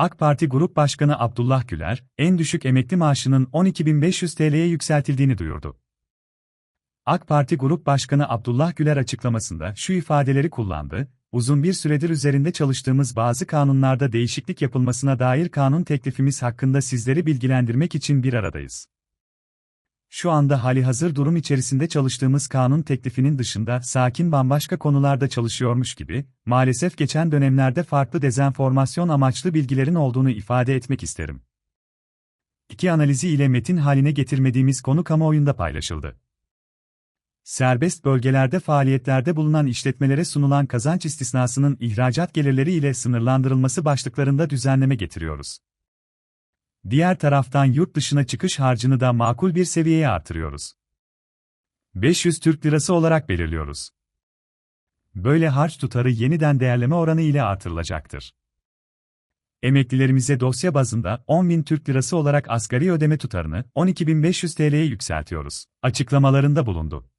AK Parti Grup Başkanı Abdullah Güler, en düşük emekli maaşının 12.500 TL'ye yükseltildiğini duyurdu. AK Parti Grup Başkanı Abdullah Güler açıklamasında şu ifadeleri kullandı, uzun bir süredir üzerinde çalıştığımız bazı kanunlarda değişiklik yapılmasına dair kanun teklifimiz hakkında sizleri bilgilendirmek için bir aradayız. Şu anda hali hazır durum içerisinde çalıştığımız kanun teklifinin dışında sakin bambaşka konularda çalışıyormuş gibi, maalesef geçen dönemlerde farklı dezenformasyon amaçlı bilgilerin olduğunu ifade etmek isterim. İki analizi ile metin haline getirmediğimiz konu kamuoyunda paylaşıldı. Serbest bölgelerde faaliyetlerde bulunan işletmelere sunulan kazanç istisnasının ihracat gelirleri ile sınırlandırılması başlıklarında düzenleme getiriyoruz. Diğer taraftan yurt dışına çıkış harcını da makul bir seviyeye artırıyoruz. 500 Türk Lirası olarak belirliyoruz. Böyle harç tutarı yeniden değerleme oranı ile artırılacaktır. Emeklilerimize dosya bazında 10.000 Türk Lirası olarak asgari ödeme tutarını 12.500 TL'ye yükseltiyoruz. Açıklamalarında bulundu.